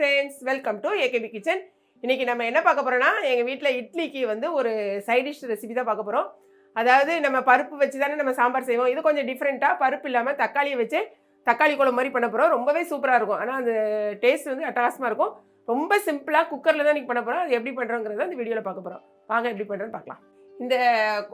Friends welcome to AKP kitchen இன்றைக்கி நம்ம என்ன பார்க்க போகிறோன்னா எங்கள் வீட்டில் இட்லிக்கு வந்து ஒரு சைட் டிஷ் ரெசிபி தான் பார்க்க போகிறோம் அதாவது நம்ம பருப்பு வச்சு தானே நம்ம சாம்பார் செய்வோம். இது கொஞ்சம் டிஃப்ரெண்ட்டாக பருப்பு இல்லாமல் தக்காளியை வச்சு தக்காளி குழம்பு மாதிரி பண்ண போகிறோம் ரொம்பவே சூப்பராக இருக்கும். ஆனால் அந்த டேஸ்ட் வந்து அட்டகாசமாக இருக்கும். ரொம்ப சிம்பிளாக குக்கரில் தான் இன்றைக்கி பண்ண போகிறோம் அது எப்படி பண்ணுறோங்கிறத அந்த வீடியோவில் பார்க்க போகிறோம் வாங்க எப்படி பண்ணுறோன்னு பார்க்கலாம். இந்த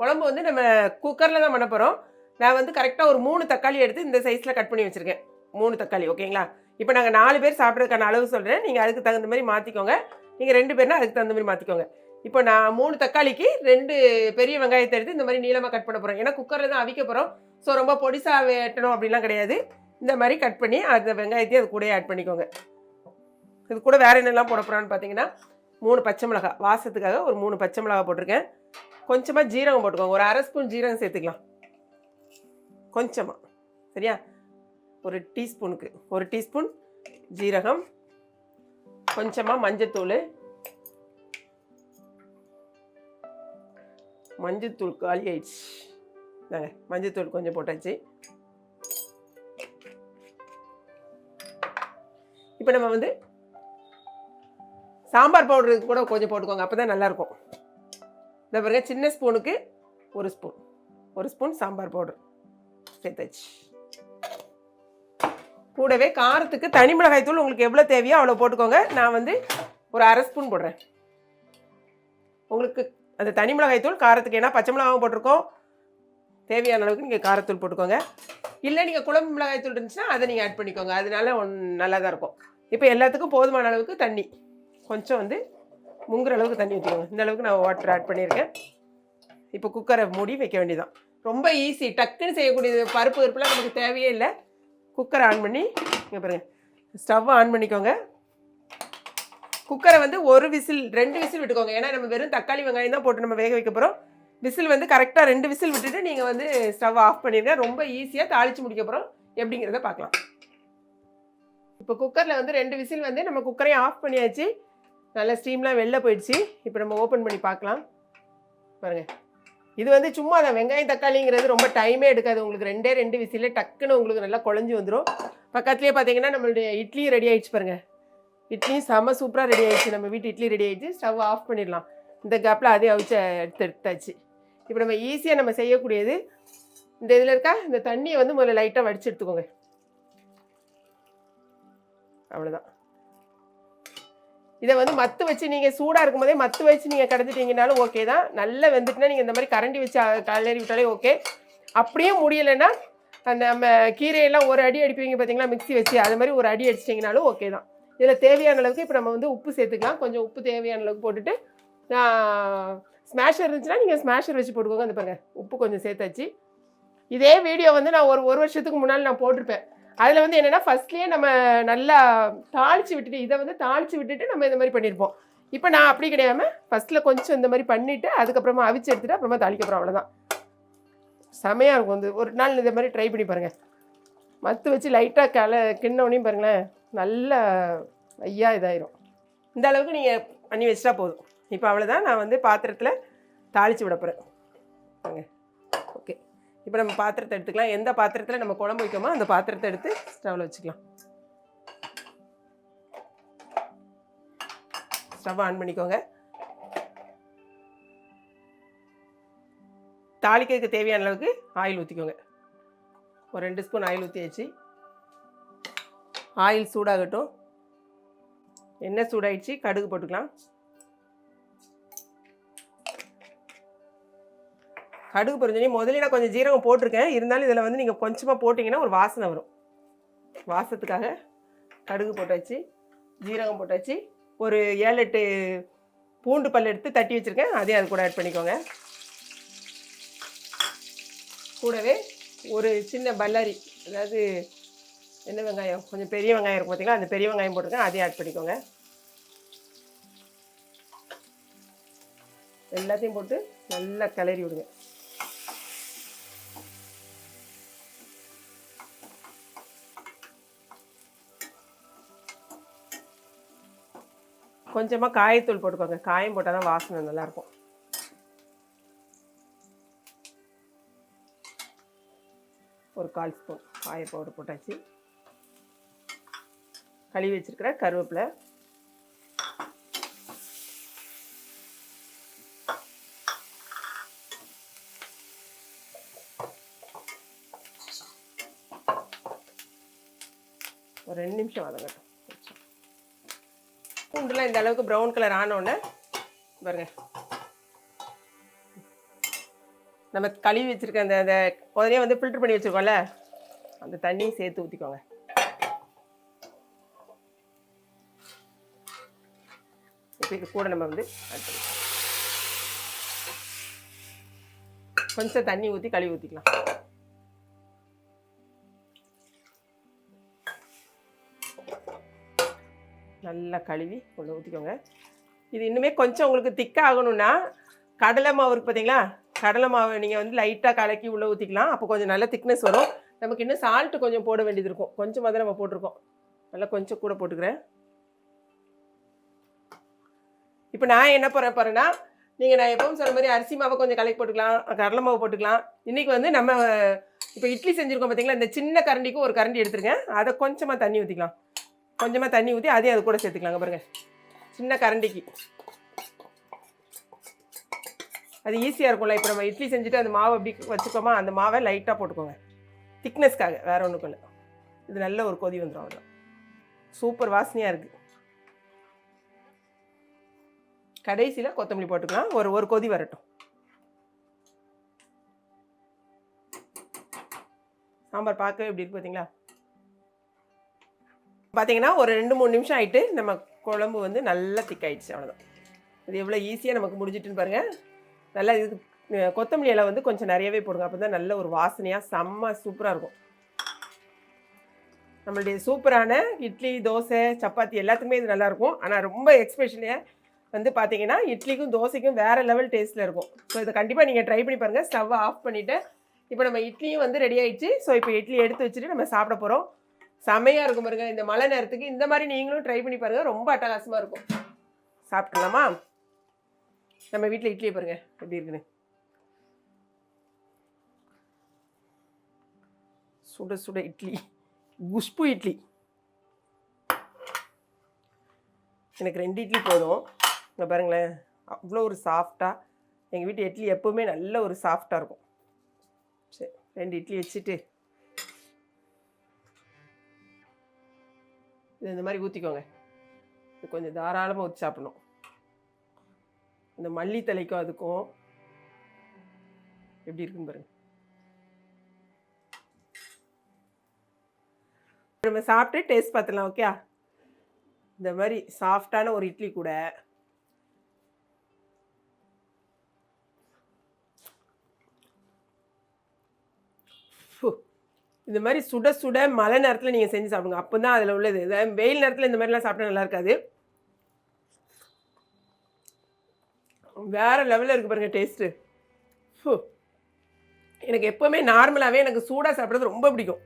குழம்பு வந்து நம்ம குக்கரில் தான் பண்ண போகிறோம் நான் வந்து கரெக்டாக ஒரு மூணு தக்காளி எடுத்து இந்த சைஸில் கட் பண்ணி வச்சுருக்கேன். மூணு தக்காளி ஓகேங்களா இப்போ நாங்கள் நாலு பேர் சாப்பிட்றதுக்கான அளவு சொல்கிறேன் நீங்கள் அதுக்கு தகுந்த மாதிரி மாற்றிக்கோங்க நீங்கள் ரெண்டு பேர்னா அதுக்கு தகுந்த மாதிரி மாற்றிக்கோங்க இப்போ நான் மூணு தக்காளிக்கு ரெண்டு பெரிய வெங்காயத்தை எடுத்து இந்த மாதிரி நீளமாக கட் பண்ண போகிறோம் ஏன்னா குக்கரில் தான் அவிக்க போகிறோம் ஸோ ரொம்ப பொடிசாக வெட்டணும் அப்படிலாம் கிடையாது. இந்த மாதிரி கட் பண்ணி அந்த வெங்காயத்தையும் அது கூடயே ஆட் பண்ணிக்கோங்க. இது கூட வேறு என்னெல்லாம் போட போகிறான்னு பார்த்தீங்கன்னா மூணு பச்சை மிளகா. வாசத்துக்காக ஒரு மூணு பச்சை மிளகா போட்டிருக்கேன். கொஞ்சமாக ஜீரகம் போட்டுக்கோங்க. ஒரு அரை ஸ்பூன் ஜீரகம் சேர்த்துக்கலாம். கொஞ்சமாக சரியா? ஒரு டீஸ்பூனுக்கு ஒரு டீஸ்பூன் ஜீரகம் கொஞ்சமாக மஞ்சத்தூள். மஞ்சத்தூள் காலி ஆயிடுச்சு. நாங்கள் மஞ்சத்தூள் கொஞ்சம் போட்டாச்சு. இப்போ நம்ம வந்து சாம்பார் பவுடருக்கு கூட கொஞ்சம் போட்டுக்கோங்க அப்போ தான் நல்லாயிருக்கும். இந்த பாருங்க சின்ன ஸ்பூனுக்கு ஒரு ஸ்பூன் ஒரு ஸ்பூன் சாம்பார் பவுடர் சேர்த்தாச்சு. கூடவே காரத்துக்கு தனி மிளகாய் தூள் உங்களுக்கு எவ்வளோ தேவையோ அவ்வளோ போட்டுக்கோங்க. நான் வந்து ஒரு அரை ஸ்பூன் போடுறேன். உங்களுக்கு அந்த தனி மிளகாய் தூள் காரத்துக்கு ஏன்னா பச்சை மிளகாவும் போட்டிருக்கோம். தேவையான அளவுக்கு நீங்கள் காரத்தூள் போட்டுக்கோங்க. இல்லை நீங்கள் குழம்பு மிளகாய் தூள் இருந்துச்சுன்னா அதை நீங்கள் ஆட் பண்ணிக்கோங்க. அதனால ஒன் நல்லா தான் இருக்கும். இப்போ எல்லாத்துக்கும் போதுமான அளவுக்கு தண்ணி. கொஞ்சம் வந்து முங்குற அளவுக்கு தண்ணி ஊற்றிக்கோங்க இந்த அளவுக்கு நான் வாட்டர் ஆட் பண்ணியிருக்கேன். இப்போ குக்கரை மூடி வைக்க வேண்டியதான் ரொம்ப ஈஸி டக்குன்னு செய்யக்கூடியது பருப்பு பருப்புலாம் நமக்கு தேவையே இல்லை. குக்கரை ஆன் பண்ணி இங்கே பாருங்கள் ஸ்டவ் ஆன் பண்ணிக்கோங்க. குக்கரை வந்து ஒரு விசில் ரெண்டு விசில் விட்டுக்கோங்க. ஏன்னா நம்ம வெறும் தக்காளி வெங்காயம் தான் போட்டு நம்ம வேக வைக்க போகிறோம் விசில் வந்து கரெக்டாக ரெண்டு விசில் விட்டுட்டு நீங்கள் வந்து ஸ்டவ் ஆஃப் பண்ணிடுங்க ரொம்ப ஈஸியாக தாளித்து முடிக்க போகிறோம் எப்படிங்கிறத பார்க்கலாம். இப்போ குக்கரில் வந்து ரெண்டு விசில் வந்து நம்ம குக்கரையும் ஆஃப் பண்ணியாச்சு. நல்ல ஸ்டீம்லாம் வெளில போயிடுச்சு. இப்போ நம்ம ஓப்பன் பண்ணி பார்க்கலாம். பாருங்கள் இது வந்து சும்மா தான் வெங்காயம் தக்காளிங்கிறது ரொம்ப டைமே எடுக்காது. உங்களுக்கு ரெண்டே ரெண்டு விசிலே டக்குன்னு உங்களுக்கு நல்லா குழஞ்சி வந்துடும் பக்கத்துலேயே பார்த்தீங்கன்னா நம்மளுடைய இட்லியும் ரெடி ஆகிடுச்சு பாருங்கள் இட்லியும் செம்ம சூப்பராக ரெடி ஆகிடுச்சு நம்ம வீட்டு இட்லி ரெடி ஆகிடுச்சு ஸ்டவ் ஆஃப் பண்ணிடலாம். இந்த கேப்பில் அதே அவிச்ச எடுத்து எடுத்தாச்சு. இப்போ நம்ம ஈஸியாக நம்ம செய்யக்கூடியது இந்த இதில் இருக்கா? இந்த தண்ணியை வந்து முதல்ல லைட்டாக வடிச்சு எடுத்துக்கோங்க. அவ்வளோதான் இதை வந்து மத்து வச்சு நீங்கள் சூடாக இருக்கும் போதே மத்து வச்சு நீங்கள் கடந்துட்டீங்கனாலும் ஓகே தான். நல்லா வெந்துட்டுனா நீங்கள் இந்த மாதிரி கரண்டி வச்சு கலரி விட்டாலே ஓகே அப்படியே முடியலைன்னா அந்த நம்ம கீரையெல்லாம் ஒரு அடி அடிப்பீங்க பார்த்தீங்களா மிக்ஸி வச்சு அது மாதிரி ஒரு அடி அடிச்சிட்டிங்கனாலும் ஓகே தான். இதில் தேவையான அளவுக்கு இப்போ நம்ம வந்து உப்பு சேர்த்துக்கலாம். கொஞ்சம் உப்பு தேவையான அளவுக்கு போட்டுட்டு ஸ்மாஷர் இருந்துச்சுன்னா நீங்கள் ஸ்மாஷர் வச்சு போட்டுக்கோங்க. அந்த பாருங்க உப்பு கொஞ்சம் சேர்த்தாச்சு. இதே வீடியோ வந்து நான் ஒரு ஒரு வருஷத்துக்கு முன்னால் நான் போட்டிருப்பேன். அதில் வந்து என்னென்னா ஃபஸ்ட்லேயே நம்ம நல்லா தாளித்து விட்டுட்டு இதை வந்து தாளித்து விட்டுட்டு நம்ம இந்த மாதிரி பண்ணியிருப்போம் இப்போ நான் அப்படி கிடையாமல் ஃபஸ்ட்டில் கொஞ்சம் இந்த மாதிரி பண்ணிவிட்டு அதுக்கப்புறமா அவிச்சு எடுத்துகிட்டு அப்புறமா தாளிக்க போகிறோம் அவ்வளோதான் செமையாக இருக்கும் வந்து. ஒரு நாள் இந்த மாதிரி ட்ரை பண்ணி பாருங்கள் மத்து வச்சு லைட்டாக கல கிண்ணோனையும் பாருங்களேன். நல்லா ஐயா இதாயிரும். இந்த அளவுக்கு நீங்கள் பண்ணி வச்சிட்டா போதும். இப்போ அவ்வளோதான் நான் வந்து பாத்திரத்தில் தாளித்து விட போகிறேன் ஓகே இப்போ நம்ம பாத்திரத்தை எடுத்துக்கலாம். எந்த பாத்திரத்தில் நம்ம குழம்பு வைக்கோமோ அந்த பாத்திரத்தை எடுத்து ஸ்டவ்வில் வச்சுக்கலாம். ஸ்டவ் ஆன் பண்ணிக்கோங்க. தாளிக்கிறதுக்கு தேவையான அளவுக்கு ஆயில் ஊற்றிக்கோங்க ஒரு ரெண்டு ஸ்பூன் ஆயில் ஊற்றியாச்சு ஆயில் சூடாகட்டும். எண்ணெய் சூடாயிடுச்சு. கடுகு போட்டுக்கலாம். கடுகு பொரிஞ்சோடனே முதல்ல நான் கொஞ்சம் ஜீரகம் போட்டிருக்கேன். இருந்தாலும் இதில் வந்து நீங்கள் கொஞ்சமாக போட்டிங்கன்னா ஒரு வாசனை வரும். வாசத்துக்காக கடுகு போட்டாச்சு ஜீரகம் போட்டாச்சு. ஒரு ஏழு எட்டு பூண்டு பல் எடுத்து தட்டி வச்சுருக்கேன். அதையும் அது கூட ஆட் பண்ணிக்கோங்க. கூடவே ஒரு சின்ன பல்லாரி அதாவது என்ன வெங்காயம்? கொஞ்சம் பெரிய வெங்காயம் இருக்கும் பார்த்தீங்களா அந்த பெரிய வெங்காயம் போட்டிருக்கேன். அதையும் ஆட் பண்ணிக்கோங்க. எல்லாத்தையும் போட்டு நல்லா கிளறி விடுங்க. கொஞ்சமாக காயத்தூள் போட்டுக்கோங்க. காயம் போட்டால் தான் வாசனை நல்லாயிருக்கும். ஒரு கால் ஸ்பூன் காய பவுடர் போட்டாச்சு. கழுவி வச்சுருக்கிற கருவேப்பிலை. ஒரு ரெண்டு நிமிஷம் வதங்கட்டும் பூண்டுலாம் இந்த அளவுக்கு ப்ரௌன் கலர் ஆனோடனே பாருங்க. நம்ம கழுவி வச்சுருக்க அந்த அந்த உடனே வந்து ஃபில்டர் பண்ணி வச்சுருக்கோம்ல அந்த தண்ணியும் சேர்த்து ஊற்றிக்கோங்க இப்போ இது கூட நம்ம வந்து கொஞ்சம் தண்ணி ஊற்றி கழுவி ஊற்றிக்கலாம் நல்லா கழுவி உள்ள ஊற்றிக்கோங்க இது இன்னுமே கொஞ்சம் உங்களுக்கு திக்காகணும்னா கடலை மாவு இருக்குது பார்த்தீங்களா கடலை மாவை நீங்கள் வந்து லைட்டாக கலக்கி உள்ளே ஊற்றிக்கலாம் அப்போ கொஞ்சம் நல்ல திக்னஸ் வரும். நமக்கு இன்னும் சால்ட்டு கொஞ்சம் போட வேண்டியது இருக்கும். கொஞ்சமாக தான் நம்ம போட்டிருக்கோம். நல்லா கொஞ்சம் கூட போட்டுக்கிறேன். இப்போ நான் என்ன போகிறேன் பாருன்னா நீங்கள் நான் எப்பவும் சொன்ன மாதிரி அரிசி மாவை கொஞ்சம் கலக்கி போட்டுக்கலாம் கடலை மாவு போட்டுக்கலாம். இன்றைக்கி வந்து நம்ம இப்போ இட்லி செஞ்சுருக்கோம் பார்த்தீங்களா இந்த சின்ன கரண்டிக்கும் ஒரு கரண்டி எடுத்துருங்க. அதை கொஞ்சமாக தண்ணி ஊற்றிக்கலாம் கொஞ்சமாக தண்ணி ஊற்றி அதையும் அது கூட சேர்த்துக்கலாங்க பாருங்கள் சின்ன கரண்டிக்கு. அது ஈஸியாக இருக்கும்ல. இப்போ நம்ம இட்லி செஞ்சுட்டு அந்த மாவை அப்படி வச்சுக்கோமா அந்த மாவை லைட்டாக போட்டுக்கோங்க. திக்னஸ்க்காக வேறு ஒன்றுக்கு இல்லை இது நல்ல ஒரு கொதி வந்துடும் அவ்வளோ சூப்பர் வாசனையாக இருக்குது கடைசியில் கொத்தமல்லி போட்டுக்கலாம். ஒரு ஒரு கொதி வரட்டும். சாம்பார் பார்க்கவே எப்படி இருக்கு பார்த்தீங்களா பார்த்தீங்கன்னா ஒரு ரெண்டு மூணு நிமிஷம் ஆகிட்டு நம்ம குழம்பு வந்து நல்லா திக்காயிடுச்சு அவ்வளோதான் இது எவ்வளோ ஈஸியாக நமக்கு முடிஞ்சிட்டுன்னு பாருங்கள் நல்லா இது கொத்தமல்லி இலை வந்து கொஞ்சம் நிறையவே போடுங்க. அப்போ தான் நல்ல ஒரு வாசனையாக செம்ம சூப்பராக இருக்கும். நம்மளுடைய சூப்பரான இட்லி தோசை சப்பாத்தி எல்லாத்துக்குமே இது நல்லாயிருக்கும் ஆனால் ரொம்ப எக்ஸ்பெஷலியாக வந்து பார்த்தீங்கன்னா இட்லிக்கும் தோசைக்கும் வேறு லெவல் டேஸ்ட்டில் இருக்கும். ஸோ இதை கண்டிப்பாக நீங்கள் ட்ரை பண்ணி பாருங்கள் ஸ்டவ்வை ஆஃப் பண்ணிவிட்டு இப்போ நம்ம இட்லியும் வந்து ரெடி ஆகிடுச்சு ஸோ இப்போ இட்லி எடுத்து வச்சுட்டு நம்ம சாப்பிட போகிறோம் செமையாக இருக்கும் பாருங்க. இந்த மழை நேரத்துக்கு இந்த மாதிரி நீங்களும் ட்ரை பண்ணி பாருங்கள் ரொம்ப அட்டகாசமாக இருக்கும். சாப்பிட்றலாமா நம்ம வீட்டில் இட்லியை பாருங்க. எப்படி இருக்குன்னு. சுட சுட இட்லி. குஷ்பு இட்லி. எனக்கு ரெண்டு இட்லி போதும். இங்கே பாருங்களேன். அவ்வளோ ஒரு சாஃப்டாக எங்கள் வீட்டு இட்லி எப்போவுமே நல்ல ஒரு சாஃப்டாக இருக்கும். சரி ரெண்டு இட்லி வச்சுட்டு இது இந்த மாதிரி ஊற்றிக்கோங்க இது கொஞ்சம் தாராளமாக ஊற்றி சாப்பிடணும். இந்த மல்லி தலைக்கும் அதுக்கும் எப்படி இருக்குன்னு பாருங்க. நம்ம சாப்பிட்டு டேஸ்ட் பார்த்துலாம் ஓகே இந்த மாதிரி சாஃப்டான ஒரு இட்லி கூட இந்த மாதிரி சுட சுட மழை நேரத்தில் நீங்கள் செஞ்சு சாப்பிடுங்க. அப்போ தான் அதில் உள்ளது. வெயில் நேரத்தில் இந்த மாதிரிலாம் சாப்பிட்டா நல்லா இருக்காது. வேறு லெவலில் இருக்குது பாருங்கள் டேஸ்ட்டு எனக்கு எப்போவுமே நார்மலாகவே எனக்கு சூடாக சாப்பிட்றது ரொம்ப பிடிக்கும்.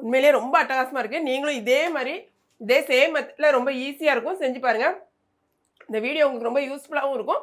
உண்மையிலேயே ரொம்ப அட்டகாசமாக இருக்குது நீங்களும் இதே மாதிரி இதே சேம் ரொம்ப ஈஸியாக இருக்கும். செஞ்சு பாருங்கள் இந்த வீடியோ உங்களுக்கு ரொம்ப யூஸ்ஃபுல்லாகவும் இருக்கும்.